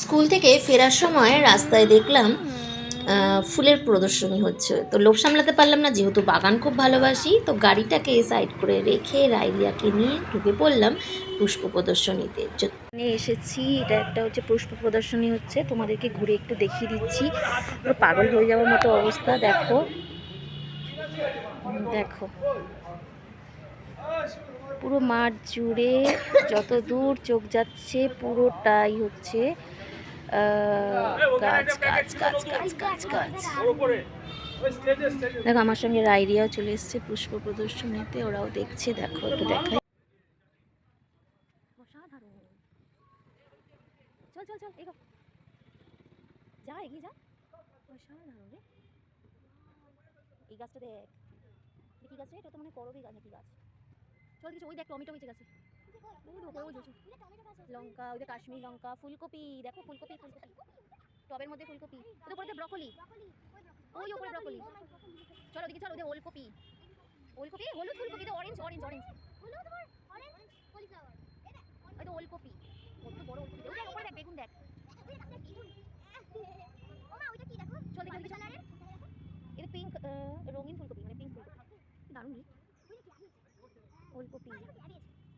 School থেকে ফেরার সময় রাস্তায় দেখলাম ফুলের প্রদর্শনী হচ্ছে। তো লোভ সামলাতে পারলাম না, যেহেতু বাগান খুব ভালোবাসি, তো গাড়িটাকে সাইড করে রেখে রাইদিয়াকে নিয়ে ঢুকে পড়লাম পুষ্প প্রদর্শনীতে। এখানে এসেছি, এটা একটা হচ্ছে পুষ্প প্রদর্শনী হচ্ছে, তোমাদেরকে ঘুরে একটু দেখিয়ে দিচ্ছি। পুরো পাগল হয়ে যাওয়ার মতো অবস্থা, দেখো। দেখো। পুরো মাঠ জুড়ে যত দূর চোখ যাচ্ছে, পুরোটাই হচ্ছে দেখো, আমার সঙ্গে রাইডিয়াও চলে এসেছে পুষ্প প্রদর্শনীতে, ওরাও দেখছে, দেখো, একটু দেখাই। এই গাছটা দেখ। কি গাছ রে? এটা তো মানে করবি গাছ, নাকি গাছ? চল কিছু, ওই দেখ, টমেটো বেঁচে গেছে। লঙ্কা, ওই যে কাশ্মীর লঙ্কা, ফুলকপি, দেখো, ফুলকপি ফুলকপি। টবের মধ্যে ফুলকপি। ওদের উপরে ব্রকলি। ওই ওপরে ব্রকলি। চলো, ওদিকে চলো ওদের ওলকপি। ওলকপি, হলুদ ফুলকপি অরেঞ্জ অরেঞ্জ অরেঞ্জ ওই তো ওলকপি। কত বড় ওলকপি। ওই দেখ উপরে দেখ বেগুন দেখ চল দেখি ওদিকে চল এটা পিঙ্ক রঙিন ফুলকপি মানে পিঙ্ক ফুলকপি কি দারুণ রে ওলকপি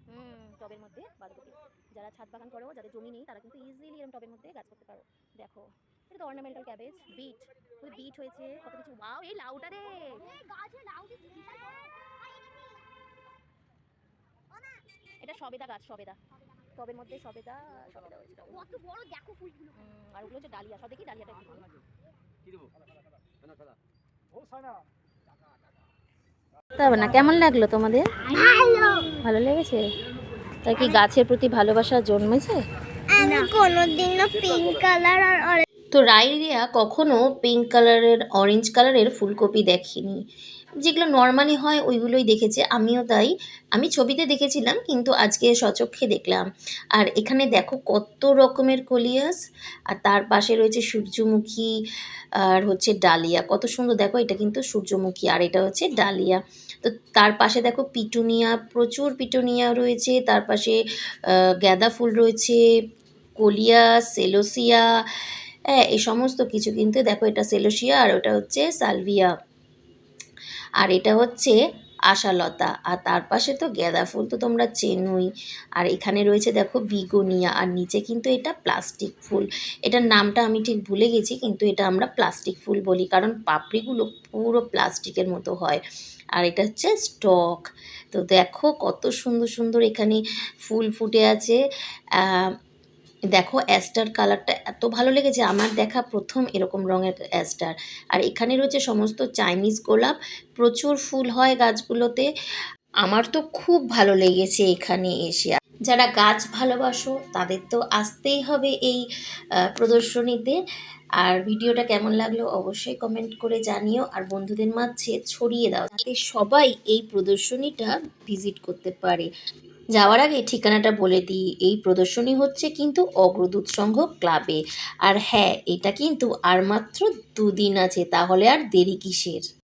হুম। টবের মধ্যে বাঁধাকপি যারা ছাদ বাগান করো যাদের জমি নেই তারা কিন্তু ইজিলি এরকম টবের মধ্যে গাছ করতে পারো। দেখো এটা তো অর্নামেন্টাল ক্যাবেজ বিট ওই বিট হয়েছে কত কিছু। ওয়াও এই লাউটা রে! এটা সবেদা গাছ সবেদা। টবের মধ্যে সবেদা সবেদা হয়েছে টবের মধ্যে। কত বড় দেখো ফুলগুলো। আর ওগুলো হচ্ছে ডালিয়া। সব দেখি ডালিয়াটা কি? তবে না। কেমন লাগল তোমাদের? ভালো। লেগেছে? তা কি গাছের প্রতি ভালোবাসা জন্মেছে? আমি কোনোদিনও পিঙ্ক কালার আর তো রাইরিয়া কখনো পিঙ্ক কালারের অরেঞ্জ কালারের ফুলকপি দেখেনি। যেগুলো নর্মালি হয়, ওইগুলোই দেখেছে। আমিও তাই। আমি ছবিতে দেখেছিলাম, কিন্তু আজকে সচক্ষে দেখলাম। আর এখানে দেখো কত রকমের কলিয়াস, আর তার পাশে রয়েছে সূর্যমুখী, আর হচ্ছে ডালিয়া। কত সুন্দর, দেখো এটা কিন্তু সূর্যমুখী, আর এটা হচ্ছে ডালিয়া। তো তার পাশে দেখো পিটুনিয়া, প্রচুর পিটুনিয়া রয়েছে। তার পাশে গাঁদা ফুল রয়েছে, কলিয়া, সেলোসিয়া হ্যাঁ এই সমস্ত কিছু কিন্তু দেখো এটা সেলোসিয়া, আর ওটা হচ্ছে সালভিয়া। আর এটা হচ্ছে আশালতা। আর তার পাশে তো গাঁদা ফুল তো তোমরা চেনোই। আর এখানে রয়েছে দেখো বিগোনিয়া। আর নিচে কিন্তু এটা প্লাস্টিক ফুল। এটার নামটা আমি ঠিক ভুলে গেছি, কিন্তু এটা আমরা প্লাস্টিক ফুল বলি। কারণ পাপড়িগুলো পুরো প্লাস্টিকের মতো হয়। আর এটা হচ্ছে স্টক। তো দেখো কত সুন্দর সুন্দর এখানে ফুল ফুটে আছে। দেখো অ্যাস্টার কালারটা এত ভালো লেগেছে, আমার দেখা প্রথম এরকম রঙের অ্যাস্টার। আর এখানে রয়েছে সমস্ত চাইনিজ গোলাপ, প্রচুর ফুল হয় গাছগুলোতে। আমার তো খুব ভালো লেগেছে এখানে এসে। যারা গাছ ভালোবাসো, তাদের তো আসতেই হবে এই প্রদর্শনীতে। আর ভিডিওটা কেমন লাগল অবশ্যই কমেন্ট করে জানিও। আর বন্ধুদের মাঝে ছড়িয়ে দাও যাতে সবাই এই প্রদর্শনীটা ভিজিট করতে পারে। যাওয়ার আগে ঠিকানাটা বলে দিই, এই প্রদর্শনী হচ্ছে কিন্তু অগ্রদূত সংঘ ক্লাবে আর হ্যাঁ এটা কিন্তু আর মাত্র দুদিন আছে, তাহলে আর দেরি কিসের?